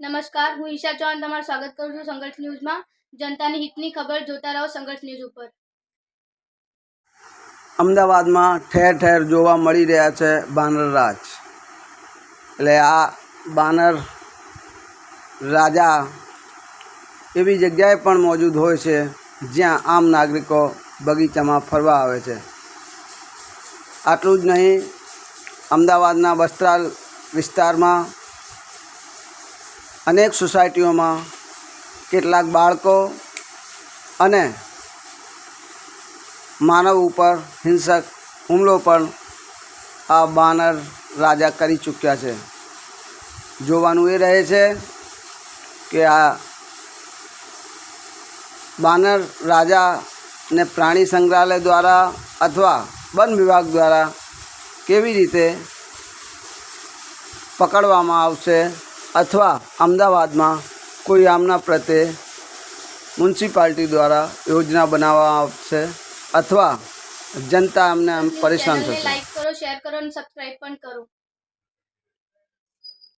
નમસ્કાર, હું ઈશા ચૌહાણ તમારું સ્વાગત કરું છું સંઘર્ષ ન્યૂઝમાં. જનતાની હિતની ખબર જોતા રહો સંઘર્ષ ન્યૂઝ ઉપર. અમદાવાદમાં ઠેર ઠેર જોવા મળી રહ્યા છે બાનર રાજ. એટલે આ બાનર રાજા એવી જગ્યાએ પણ મોજૂદ હોય છે જ્યાં આમ નાગરિકો બગીચામાં ફરવા આવે છે. આટલું જ નહીં, અમદાવાદના વસ્ત્રાલ વિસ્તારમાં અનેક સોસાયટીઓમાં કેટલાક બાળકો અને માનવ ઉપર હિંસક હુમલો પણ આ બાનર રાજા કરી ચૂક્યા છે. જોવાનું એ રહે છે કે આ બાનર રાજાને પ્રાણી સંગ્રહાલય દ્વારા અથવા વન વિભાગ દ્વારા કેવી રીતે પકડવામાં આવશે અથવા અમદાવાદમાં કોઈ આમના પ્રત્યે મ્યુનિસિપાલિટી દ્વારા યોજના બનાવવામાં આવશે અથવા જનતા અમને આમ પરેશાન થશે. લાઈક કરો શેર કરો અને સબસ્ક્રાઇબ પણ કરો.